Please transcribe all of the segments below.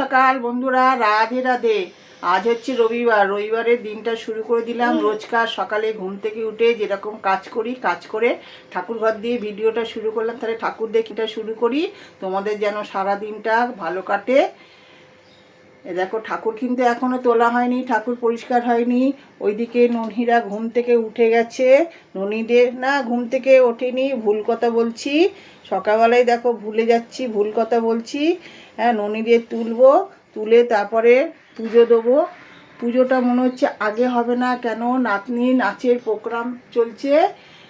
সকাল বন্ধুরা রাধে রাধে। আজ হচ্ছে রবিবার। রবিবারের দিনটা শুরু করে দিলাম রোজকার সকালে ঘুম থেকে উঠে যেরকম কাজ করি কাজ করে ঠাকুর ঘর দিয়ে ভিডিওটা শুরু করলাম। তাহলে ঠাকুর দেখিটা শুরু করি। তোমাদের যেন সারা দিনটা ভালো কাটে। এ দেখো, ঠাকুর কিন্তু এখনও তোলা হয়নি, ঠাকুর পরিষ্কার হয়নি। ওইদিকে ননিরা ঘুম থেকে উঠে গেছে। ননিদের না ঘুম থেকে ওঠেনি, ভুল কথা বলছি। সকালবেলায় দেখো, ভুলে যাচ্ছি, ভুল কথা বলছি। হ্যাঁ ননিদের তুলবো, তুলে তারপরে পুজো দেবো। পুজোটা মনে হচ্ছে আগে হবে না, কেন? নাতনি নাচের প্রোগ্রাম চলছে।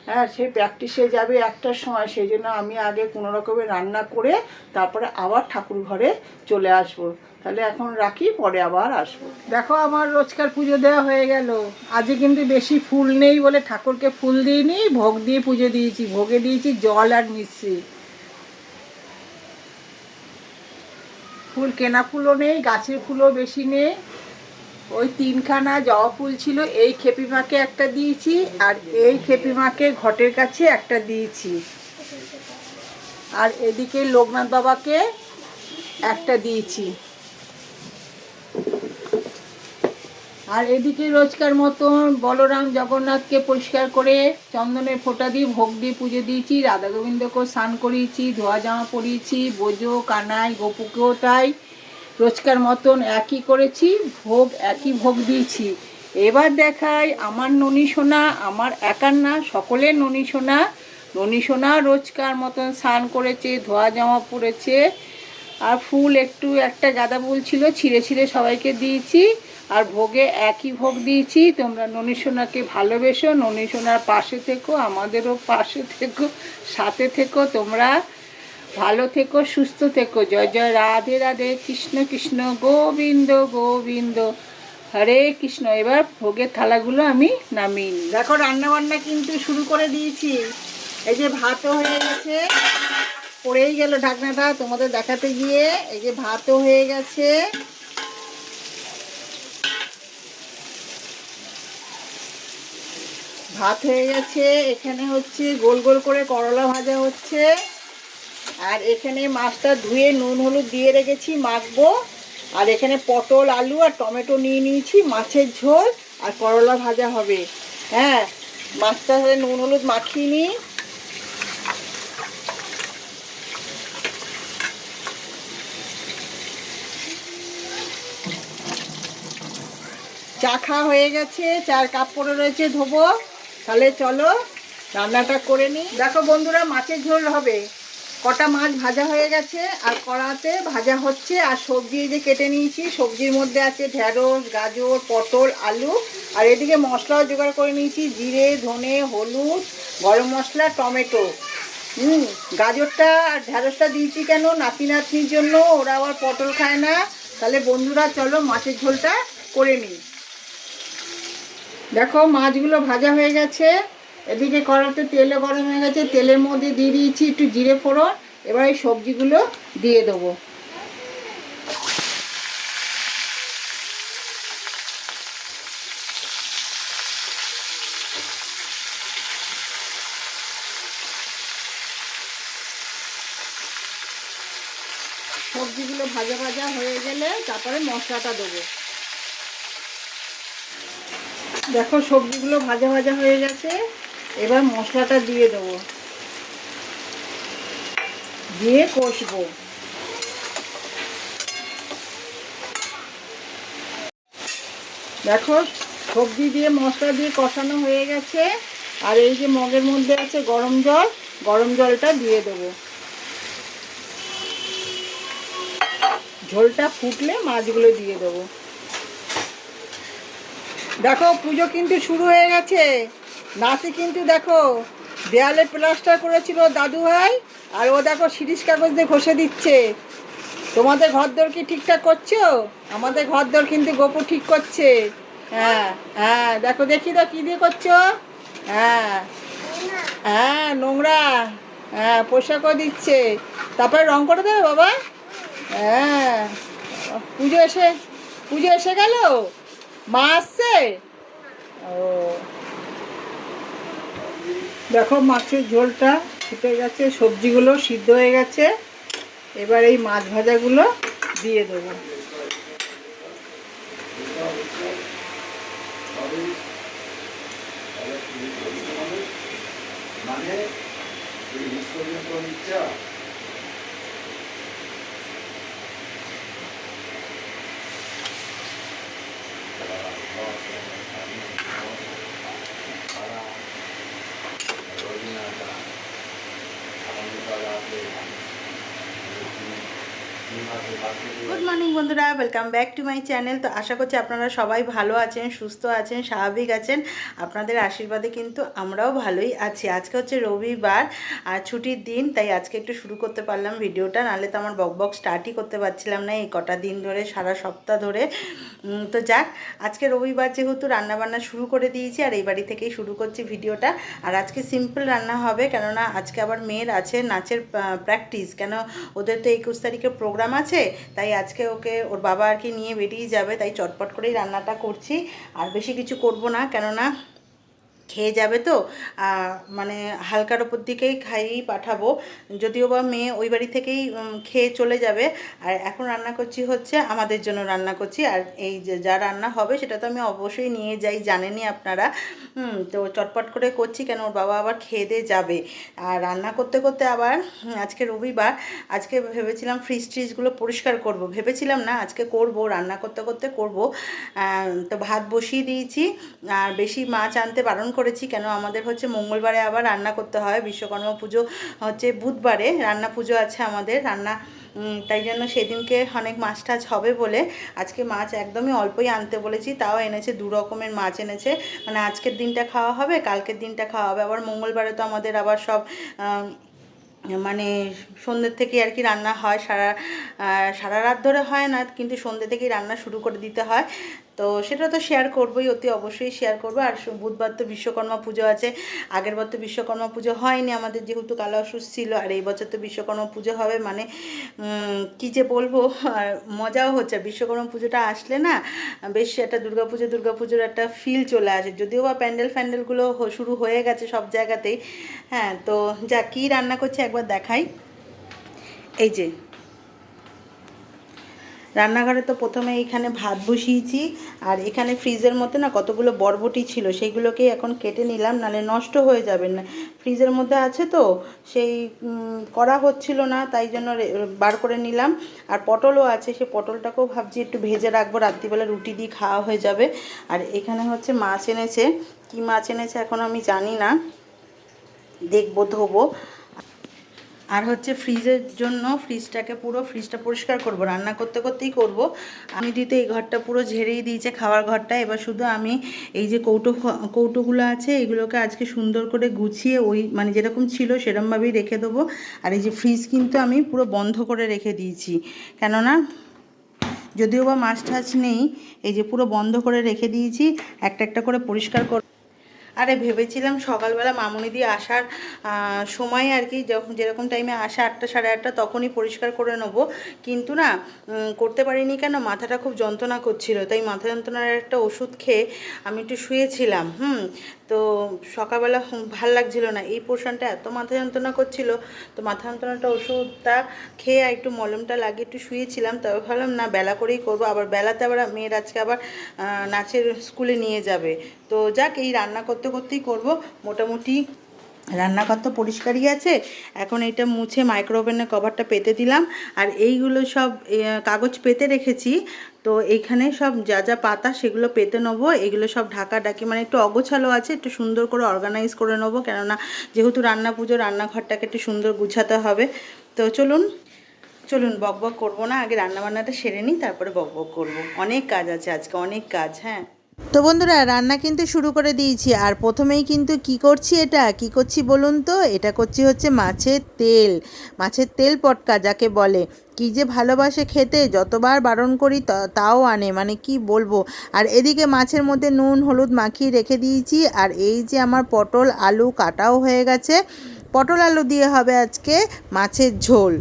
হ্যাঁ সে প্র্যাকটিসে যাবে একটার সময়, সেই জন্য আমি আগে কোনো রকমের রান্না করে তারপরে আবার ঠাকুর ঘরে চলে আসব। তাহলে এখন রাখি, পরে আবার আসব। দেখো আমার রোজকার পুজো দেওয়া হয়ে গেল। আজকে কিন্তু বেশি ফুল নেই বলে ঠাকুরকে ফুল দিইনি, ভোগ দিয়ে পুজো দিয়েছি। ভোগে দিয়েছি জল আর মিশ্রি ফুল কেনা ফুলও নেই, গাছের ফুলও বেশি নেই। ওই তিনখানা জবা ফুল ছিল, এই খেপিমাকে একটা দিয়েছি আর এই খেপিমাকে ঘটের কাছে একটা দিয়েছি। আর এদিকে লোকনাথ বাবাকে একটা দিয়েছি। আর এদিকে রোজকার মতন বলরাম জগন্নাথকে পরিষ্কার করে চন্দনের ফোঁটা দিয়ে ভোগ দিয়ে পুজো দিয়েছি রাধা গোবিন্দকেও স্নান করিয়েছি, ধোয়া জামা পরিয়েছি, বোজো, কানাই, গোপুকেও তাই রোজকার মতন একই করেছি, ভোগ একই ভোগ দিয়েছি। এবার দেখাই আমার ননী সোনা, আমার একার না, সকলের ননী সোনা। ননী সোনা রোজকার মতন স্নান করেছে, ধোয়া জামা পরেছে, আর ফুল একটু একটা গাঁদা ফুল ছিল, ছিঁড়ে ছিঁড়ে সবাইকে দিয়েছি। আর ভোগে একই ভোগ দিয়েছি। তোমরা ননী সোনাকে ভালোবেসো, ননী সোনার পাশে থেকো, আমাদেরও পাশে থেকো, সাথে থেকো। তোমরা ভালো থেকো, সুস্থ থেকো। জয় জয়। রাধে রাধে। কৃষ্ণ কৃষ্ণ। গোবিন্দ গোবিন্দ। হরে কৃষ্ণ। এবার ভোগের থালাগুলো আমি নামিয়ে নিই। দেখো রান্না বান্না কিন্তু শুরু করে দিয়েছি। এই যে ভাতও হয়ে গেছে। পড়েই গেল ঢাকনাটা। তোমাদের দেখাতে গিয়ে এই যে ভাতও হয়ে গেছে। ভাত হয়ে গেছে। এখানে হচ্ছে গোল গোল করে করলা ভাজা হচ্ছে। আর এখানে মাছটা ধুয়ে নুন হলুদ দিয়ে রেখেছি, মাখবো। আর এখানে পটল, আলু আর টমেটো নিয়ে নিয়েছি, মাছের ঝোল আর করলা ভাজা হবে। হ্যাঁ মাছটা নুন হলুদ মাখিয়ে নিই চা খাওয়া হয়ে গেছে, চার কাপ রয়েছে ধোবো। তাহলে চলো রান্নাটা করে নিই দেখো বন্ধুরা, মাছের ঝোল হবে। কটা মাছ ভাজা হয়ে গেছে, আর কড়াতে ভাজা হচ্ছে আর সবজি যে কেটে নিয়েছি। সবজির মধ্যে আছে ঢেঁড়স, গাজর, পটল, আলু, আর এদিকে মশলাও জোগাড় করে নিয়েছি। জিরে, ধনে, হলুদ, গরম মশলা, টমেটো। হুম, গাজরটা আর ঢেঁড়সটা দিয়েছি কেন? নাতি নাতনির জন্য, ওরা আবার পটল খায় না। তাহলে বন্ধুরা, চলো মাছের ঝোলটা করে নিই দেখো, মাছগুলো ভাজা হয়ে গেছে। এদিকে কড়াতে তেলও গরম হয়ে গেছে। তেলের মধ্যে দিয়ে দিয়েছি একটু জিরে ফোড়ন। এবার এই সবজিগুলো দিয়ে দেবো। সবজিগুলো ভাজা ভাজা হয়ে গেলে তারপরে মশলাটা দেবো। দেখো সবজিগুলো ভাজা ভাজা হয়ে গেছে। এবার মশলাটা দিয়ে দেবো। দিয়ে কষবো। দেখো সবজি দিয়ে মশলা দিয়ে কষানো হয়ে গেছে। আর এই যে মগের মধ্যে আছে গরম জল, গরম জলটা দিয়ে দেবো। ঝোলটা ফুটলে মাছগুলো দিয়ে দেবো। দেখো, পুজো কিন্তু শুরু হয়ে গেছে। নাতি কিন্তু দেখো, দেয়ালে প্লাস্টার করেছিল দাদু ভাই, আর ও দেখো শিরিষ কাগজ দিয়ে ঘষে দিচ্ছে। তোমাদের ঘর দর কি ঠিকঠাক করছ? আমাদের ঘর দর কিন্তু গোপু ঠিক করছে। হ্যাঁ হ্যাঁ দেখো, দেখি তো কী দিয়ে করছ? হ্যাঁ হ্যাঁ নোংরা হ্যাঁ পোশাকও দিচ্ছে। তারপরে রং করে দেবে বাবা? হ্যাঁ পুজো এসে পুজো এসে গেল? মা আসছে ও। দেখো মাছের ঝোলটা ফুটে গেছে, সবজিগুলো সিদ্ধ হয়ে গেছে। এবার এই মাছ ভাজাগুলো দিয়ে দেব। মানে এই হিট করলে তো ইচ্ছা গুড মর্নিং বন্ধুরা welcome back to my channel তো আশা করছি আপনারা সবাই ভালো আছেন, সুস্থ আছেন, স্বাভাবিক আছেন। আপনাদের আশীর্বাদে কিন্তু আমরাও ভালোই আছি। আজকে হচ্ছে রবিবার, আর ছুটির দিন, তাই আজকে একটু শুরু করতে পারলাম ভিডিওটা। নাহলে তো আমার বক বক স্টার্টই করতে পারছিলাম না এই কটা দিন ধরে, সারা সপ্তাহ ধরে। তো যাক, আজকে রবিবার যেহেতু রান্নাবান্না শুরু করে দিয়েছি, আর এই বাড়ি থেকেই শুরু করছি ভিডিওটা। আর আজকে সিম্পল রান্না হবে, কেননা আজকে আবার মেয়ের আছে নাচের প্র্যাকটিস কেন ওদের তো একুশ তারিখে প্রোগ্রাম আছে, তাই আজকে ওকে, ওর বাবা আর কি নিয়ে বেরিয়ে যাবে, তাই চটপট করেই রান্নাটা করছি। আর বেশি কিছু করব না, কেননা খেয়ে যাবে তো। মানে হালকার ওপর দিকেই খাইয়েই পাঠাবো। যদিও বা মেয়ে ওই বাড়ি থেকেই খেয়ে চলে যাবে। আর এখন রান্না করছি হচ্ছে আমাদের জন্য রান্না করছি। আর এই যে যা রান্না হবে সেটা তো আমি অবশ্যই নিয়ে যাই, জানেনই আপনারা। তো চটপট করে করছি কেন? ওর বাবা আবার খেয়ে দিয়ে যাবে। আর রান্না করতে করতে আবার আজকে রবিবার, আজকে ভেবেছিলাম ফ্রিজ ট্রিজগুলো পরিষ্কার করব। ভেবেছিলাম না আজকে করব, রান্না করতে করতে করব। তো ভাত বসিয়ে দিয়েছি। আর বেশি মাছ আনতে বারণ করেছি, কেন আমাদের হচ্ছে মঙ্গলবারে আবার রান্না করতে হয়, বিশ্বকর্মা পুজো হচ্ছে বুধবারে, রান্না পুজো আছে আমাদের, রান্না তাই জন্য সেদিনকে অনেক মাছ টাছ হবে বলে আজকে মাছ একদমই অল্পই আনতে বলেছি, তাও এনেছে, দু রকমের মাছ এনেছে মানে আজকের দিনটা খাওয়া হবে, কালকের দিনটা খাওয়া হবে, আবার মঙ্গলবারে তো আমাদের আবার সব মানে সন্ধ্যের থেকে আর কি রান্না হয়, সারা সারা রাত ধরে হয় না, কিন্তু সন্ধ্যে থেকেই রান্না শুরু করে দিতে হয় তো সেটা তো শেয়ার করবোই, অতি অবশ্যই শেয়ার করব। আর বুধবার তো বিশ্বকর্মা পুজো আছে। আগের বার তো বিশ্বকর্মা পুজো হয়নি, আমাদের যেহেতু কালো অসুস ছিল, আর এই বছর তো বিশ্বকর্মা পুজো হবে মানে কি যে বলব, আর মজাও হচ্ছে, বিশ্বকর্মা পুজোটা আসলে না, বেশ একটা দুর্গাপুজো দুর্গাপুজোর একটা ফিল চলে আসে। যদিও বা প্যান্ডেল ফ্যান্ডেলগুলো শুরু হয়ে গেছে সব জায়গাতেই। হ্যাঁ তো যা, কী রান্না করছে একবার দেখাই। এই যে রান্নাঘরে তো প্রথমে এইখানে ভাত বসিয়েছি, আর এখানে ফ্রিজের মধ্যে না কতগুলো বরবটি ছিল সেইগুলোকে এখন কেটে নিলাম নালে নষ্ট হয়ে যাবে না। ফ্রিজের মধ্যে আছে তো, সেই করা হচ্ছিল না, তাই জন্য বার করে নিলাম। আর পটলও আছে, সে পটলটাকেও ভাবছি একটু ভেজে রাখব, রাত্রিবেলা রুটি দিয়ে খাওয়া হয়ে যাবে। আর এখানে হচ্ছে মাছ এনেছে, কী মাছ এনেছে এখন আমি জানি না, দেখব, ধোবো। আর হচ্ছে ফ্রিজের জন্য ফ্রিজটাকে পুরো ফ্রিজটা পরিষ্কার করব, রান্না করতে করতেই করব। আমি দিতে এই ঘরটা পুরো ঝেড়েই দিয়েছে খাওয়ার ঘরটা। এবার শুধু আমি এই যে কৌটো, কৌটোগুলো আছে, এগুলোকে আজকে সুন্দর করে গুছিয়ে ওই মানে যেরকম ছিল সেরকমভাবেই রেখে দেবো। আর এই যে ফ্রিজ কিন্তু আমি পুরো বন্ধ করে রেখে দিয়েছি। কেননা যদিও বা মাছ টাছ নেই, এই যে পুরো বন্ধ করে রেখে দিয়েছি, একটা একটা করে পরিষ্কার কর আরে ভেবেছিলাম সকালবেলা মামুনি দিয়ে আসার সময় আর কি, যখন যেরকম টাইমে আসে আটটা সাড়ে আটটা তখনই পরিষ্কার করে নেব। কিন্তু না করতে পারিনি কেন? মাথাটা খুব যন্ত্রণা করছিল। তাই মাথা যন্ত্রণার একটা ওষুধ খেয়ে আমি একটু শুয়েছিলাম, হুম? তো সকালবেলা ভালো লাগছিল না। এই পোর্শনটা এত মাথা যন্ত্রণা করছিল, তো মাথা যন্ত্রণাটা ওষুধটা খেয়ে একটু মলমটা লাগিয়ে একটু শুয়েছিলাম। তবে ভাবলাম, না, বেলা করেই করব। আবার বেলাতে আবার মেয়ের আজকে আবার নাচের স্কুলে নিয়ে যাবে। তো যাক, এই রান্না করতে করতেই করব। মোটামুটি রান্নাঘর তো পরিষ্কারই আছে। এখন এটা মুছে মাইক্রোওভেনের কভারটা পেতে দিলাম। আর এইগুলো সব কাগজ পেতে রেখেছি। তো এইখানে সব যা যা পাতা সেগুলো পেতে নেব। এগুলো সব ঢাকা ডাকি মানে একটু অগোছালো আছে, একটু সুন্দর করে অর্গানাইজ করে নেব। কেননা যেহেতু রান্না পুজো, রান্নাঘরটাকে একটু সুন্দর গুছাতে হবে। তো চলুন চলুন বক বক করব না। আগে রান্নাবান্নাটা সেরে নিই, তারপরে বক বক করব। অনেক কাজ আছে আজকে, অনেক কাজ হ্যাঁ। তো বন্ধুরা, রান্না কিন্তু শুরু করে দিয়েছি। আর প্রথমেই কিন্তু কি করছি এটা? কি করছি বলুন তো? এটা করছি হচ্ছে মাছের তেল। মাছের তেল পটকা যাকে বলে। কি যে ভালোবাসে খেতে, যতবার বারণ করি তাও আনে। মানে কি বলব? আর এদিকে মাছের মধ্যে নুন, হলুদ মাখিয়ে রেখে দিয়েছি। আর এই যে আমার পটল, আলু কাটাও হয়ে গেছে। পটল আলু দিয়ে হবে আজকে মাছের ঝোল।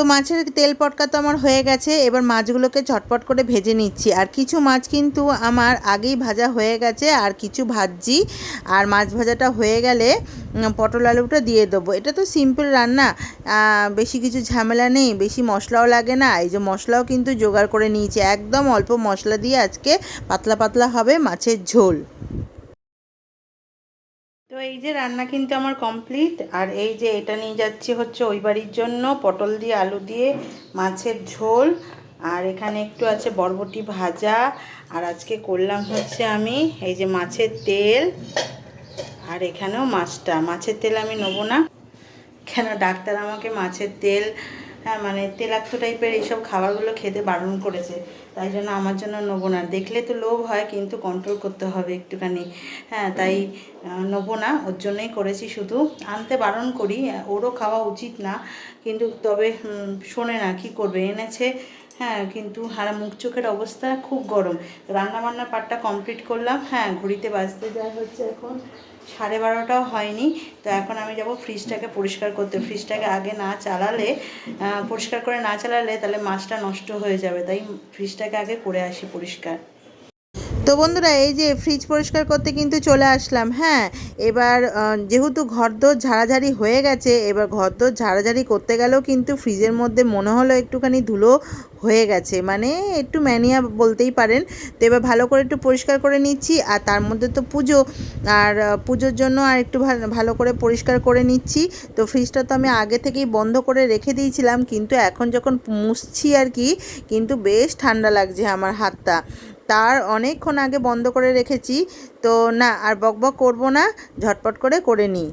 তো মাছের তেল পটকা তো আমার হয়ে গেছে, এবার মাছগুলোকে ঝটপট করে ভেজে নিচ্ছি। আর কিছু মাছ কিন্তু আমার আগেই ভাজা হয়ে গেছে, আর কিছু ভাজছি। আর মাছ ভাজাটা হয়ে গেলে পটল আলুটা দিয়ে দেবো। এটা তো সিম্পল রান্না বেশি কিছু ঝামেলা নেই, বেশি মশলাও লাগে না। এই যে মশলাও কিন্তু জোগাড় করে নিয়েছি। একদম অল্প মশলা দিয়ে আজকে পাতলা পাতলা হবে মাছের ঝোল। তো এই যে রান্না কিন্তু আমার কমপ্লিট আর এই যে এটা নিয়ে যাচ্ছি হচ্ছে ওই বাড়ির জন্য, পটল দিয়ে, আলু দিয়ে, মাছের ঝোল, আর এখানে একটু আছে বরবটি ভাজা, আর আজকে করলাম হচ্ছে আমি এই যে মাছের তেল, আর এখানেও মাছটা, মাছের তেল আমি নেব না। কেন ডাক্তার আমাকে মাছের তেল হ্যাঁ মানে তেলাক্ত টাইপের এইসব খাবারগুলো খেতে বারণ করেছে। তাই জন্য আমার জন্য নেব না। দেখলে তো লোভ হয়, কিন্তু কন্ট্রোল করতে হবে একটুখানি। হ্যাঁ তাই নেব না। ওর জন্যই করেছি শুধু। আনতে বারণ করি, ওরও খাওয়া উচিত না। কিন্তু তবে শোনে না কি করবে। এনেছে হ্যাঁ কিন্তু হারা মুখ চোখের অবস্থা খুব গরম। রান্না বান্নার পার্টটা কমপ্লিট করলাম। হ্যাঁ ঘড়িতে বাজতে যায় হচ্ছে এখন। সাড়ে বারোটাও হয়নি। তো এখন আমি যাব ফ্রিজটাকে পরিষ্কার করতে। ফ্রিজটাকে আগে না চালালে পরিষ্কার করে না চালালে তাহলে মাছটা নষ্ট হয়ে যাবে। তাই ফ্রিজটাকে আগে করে আসি পরিষ্কার। তো বন্ধুরা, এই যে ফ্রিজ পরিষ্কার করতে কিন্তু চলে আসলাম। হ্যাঁ এবার যেহেতু ঘরদোর ঝাড়াঝাড়ি হয়ে গেছে, এবার ঘরদোর ঝাড়াঝাড়ি করতে গেলেও কিন্তু ফ্রিজের মধ্যে মনে হলো একটুখানি ধুলো হয়ে গেছে। মানে একটু ম্যানিয়া বলতেই পারেন। তো এবার ভালো করে একটু পরিষ্কার করে নিচ্ছি, আর তার মধ্যে তো পুজো, আর পুজোর জন্য আর একটু ভালো করে পরিষ্কার করে নিচ্ছি। তো ফ্রিজটা তো আমি আগে থেকেই বন্ধ করে রেখে দিয়েছিলাম, কিন্তু এখন যখন মুছছি আর কি, কিন্তু বেশ ঠান্ডা লাগছে আমার হাতটা। তার অনেকক্ষণ আগে বন্ধ করে রেখেছি। তো না, আর বকবক করব না, ঝটপট করে করে নিই।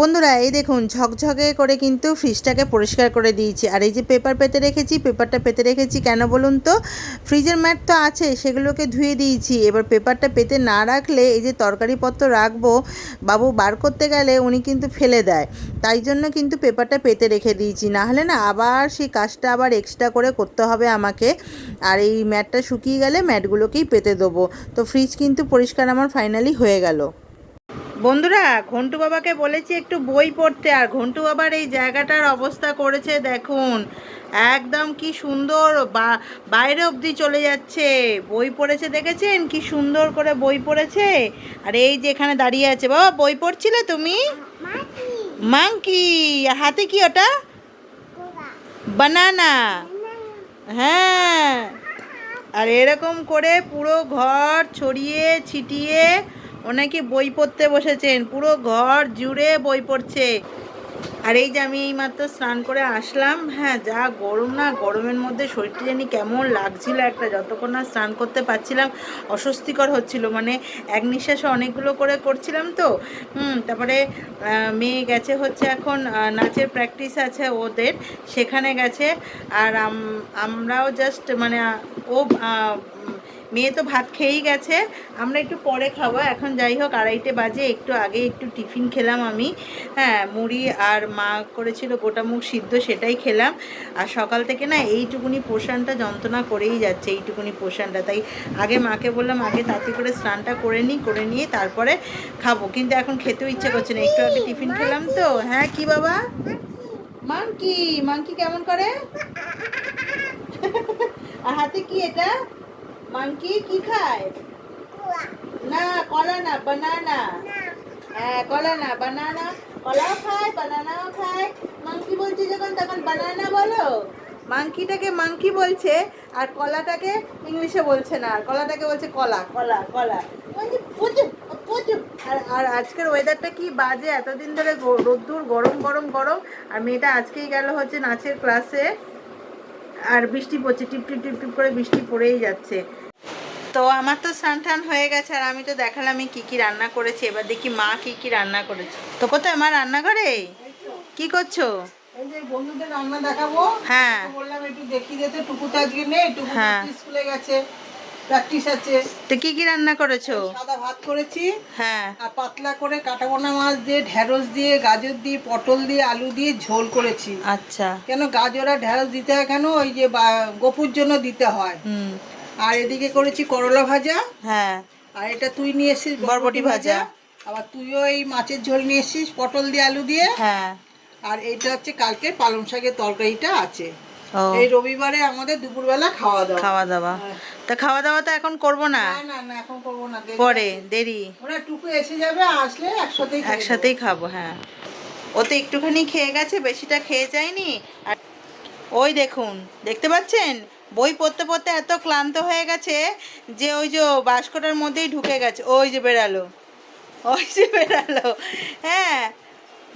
বন্ধুরা, এই দেখুন, ঝকঝকে করে কিন্তু ফ্রিজটাকে পরিষ্কার করে দিয়েছি। আর এই যে পেপার পেতে রেখেছি, পেপারটা পেতে রেখেছি কেন বলুন তো? ফ্রিজের ম্যাট তো আছে, সেগুলোকে ধুয়ে দিয়েছি। এবার পেপারটা পেতে না রাখলে এই যে তরকারিপত্র রাখব, বাবু বার করতে গেলে উনি কিন্তু ফেলে দেয়। তাই জন্য কিন্তু পেপারটা পেতে রেখে দিয়েছি। না হলে না, আবার সেই কাজটা আবার এক্সট্রা করে করতে হবে আমাকে। আর এই ম্যাটটা শুকিয়ে গেলে ম্যাটগুলোকেই পেতে দেবো। তো ফ্রিজ কিন্তু পরিষ্কার আমার ফাইনালি হয়ে গেল। বন্ধুরা, ঘন্টু বাবাকে বলেছি একটু বই পড়তে, আর ঘন্টু বাবার এই জায়গাটার অবস্থা করেছে দেখুন। একদম কি সুন্দর বাইরে অবধি চলে যাচ্ছে। বই পড়েছে দেখেছেন? কি সুন্দর করে বই পড়েছে। আর এই যে এখানে দাঁড়িয়ে আছে, বাবা, বই পড়ছিলে তুমি? মাংকি। হাতে কি ওটা? বানানা। হ্যাঁ। আর এরকম করে পুরো ঘর ছড়িয়ে, ছিটিয়ে ওনাকে বই পড়তে বসেছেন, পুরো ঘর জুড়ে বই পড়ছে। আর এই যে আমি এইমাত্র স্নান করে আসলাম হ্যাঁ যা গরম না, গরমের মধ্যে শরীরটা জানি কেমন লাগছিল একটা, যতক্ষণ না স্নান করতে পারছিলাম, অস্বস্তিকর হচ্ছিল। মানে এক নিঃশ্বাসে অনেকগুলো করে করছিলাম তো, হুম, তারপরে মেয়ে গেছে হচ্ছে এখন নাচের প্র্যাকটিস আছে ওদের, সেখানে গেছে। আর আম- আমরাও জাস্ট মানে ও মেয়ে তো ভাত খেয়েই গেছে। আমরা একটু পরে খাব। এখন যাই হোক, আড়াইটে বাজে। একটু আগে একটু টিফিন খেলাম আমি। হ্যাঁ মুড়ি আর মা করেছিল গোটা মুখ সিদ্ধ, সেটাই খেলাম। আর সকাল থেকে না এইটুকুনি পোষণটা যন্ত্রণা করেই যাচ্ছে, এইটুকুনি পোষণটা। তাই আগে মাকে বললাম, আগে তাতে করে স্নানটা করে নিই করে নিয়ে তারপরে খাব। কিন্তু এখন খেতেও ইচ্ছে করছে না। একটু আগে টিফিন খেলাম তো। হ্যাঁ কি বাবা? মাংকি মাংকি কেমন করে? আর হাতে কি এটা? মাংকি কি খায়? না কলা না বানানা। হ্যাঁ কলা না বানানা। কলাও খায় বানানাও খায়। মাংকি বলছে যখন তখন বানানা বলো। মাংকিটাকে মাংকি বলছে আর কলাটাকে ইংলিশে বলছে না আর কলাটাকে বলছে কলা। কলা কলা। বলছে প্রচুর প্রচুর আর আর আজকের ওয়েদারটা কি বাজে? এতদিন ধরে রোদ্দুর গরম গরম গরম। আর মেয়েটা আজকেই গেল হচ্ছে নাচের ক্লাসে আর বৃষ্টি পড়ছে টিপ টিপ টিপ টিপ করে বৃষ্টি পড়েই যাচ্ছে। তো আমার তো স্নান টান হয়ে গেছে আর আমি তো দেখালামই কি কি রান্না করেছি এবার দেখি মা কি কি রান্না করেছে। তো কোথায় মা রান্নাঘরে? কি করছ? বন্ধুদের রান্না দেখাবো। হ্যাঁ। বললাম একটু দেখি যেতে টুকুটা আজকে নেই টুকু হ্যাঁ। স্কুলে গেছে। প্র্যাকটিস আছে। তো কি কি রান্না করেছ? সাদা ভাত করেছি। হ্যাঁ। আর পাতলা করে কাটাবোনা মাছ দিয়ে ঢেঁড়স দিয়ে গাজর দিয়ে পটল দিয়ে আলু দিয়ে ঝোল করেছি। আচ্ছা। কেন গাজর আর ঢেঁড়স দিতে হয় কেন? ওই যে গপুর জন্য দিতে হয়। হুম। আর এদিকে করেছি করলা ভাজা। হ্যাঁ। আর এটা তুই নিয়ে এসেছিস বরবটি ভাজা। আবার তুইও এই মাছের ঝোল নিয়ে এসেছিস পটল দিয়ে আলু দিয়ে। হ্যাঁ। আর এইটা হচ্ছে কালকে পালং শাকের তরকারিটা আছে। এই রবিবারে আমাদের দুপুরবেলা খাওয়া দাওয়া খাওয়া দাওয়া হ্যাঁ। তা খাওয়া দাওয়া তো এখন করব না? না না এখন করব না। পরে দেরি। ওরা টুকু এসে যাবে আসলে একসাথেই একসাথেই খাব হ্যাঁ। ও তো একটুখানি খেয়ে গেছে বেশিটা খেয়ে যায়নি। আর ওই দেখুন দেখতে পাচ্ছেন? বই পড়তে পড়তে এত ক্লান্ত হয়ে গেছে যে ওই যে বাস্কটার মধ্যেই ঢুকে গেছে। ওই যে বেরালো ওই যে বেরালো হ্যাঁ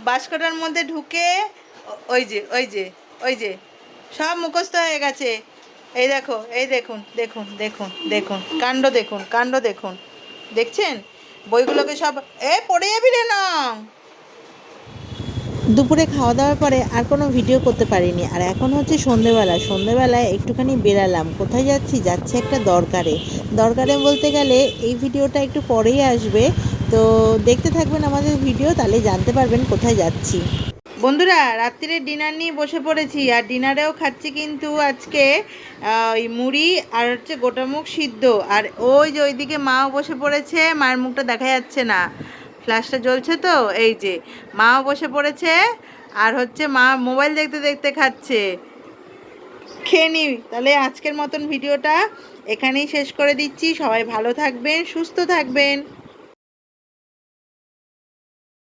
বাস্কটার মধ্যে ঢুকে ওই যে ওই যে ওই যে। সব মুখস্থ হয়ে গেছে। এই দেখো, এই দেখুন দেখুন দেখুন দেখুন, কাণ্ড দেখুন কাণ্ড দেখুন। দেখছেন? বইগুলোকে সব, এ, পড়ে যাবি রে না দুপুরে খাওয়া দাওয়ার পরে আর কোনো ভিডিও করতে পারিনি। আর এখন হচ্ছে সন্ধেবেলা। সন্ধেবেলায় একটুখানি বেরালাম। কোথায় যাচ্ছি? যাচ্ছে একটা দরকারে। দরকারে বলতে গেলে এই ভিডিওটা একটু পরেই আসবে। তো দেখতে থাকবেন আমাদের ভিডিও, তাহলে জানতে পারবেন কোথায় যাচ্ছি। বন্ধুরা, রাত্রিরে ডিনার নিয়ে বসে পড়েছি। আর ডিনারেও খাচ্ছি কিন্তু আজকে ওই মুড়ি আর হচ্ছে গোটা মুখ সিদ্ধ। আর ওই যে ওইদিকে মাও বসে পড়েছে মায়ের মুখটা দেখা যাচ্ছে না। ফ্ল্যাশটা জ্বলছে তো, এই যে, মাও বসে পড়েছে, আর হচ্ছে মা মোবাইল দেখতে দেখতে খাচ্ছে। খেয়ে নিই তাহলে আজকের মতন ভিডিওটা এখানেই শেষ করে দিচ্ছি। সবাই ভালো থাকবেন, সুস্থ থাকবেন।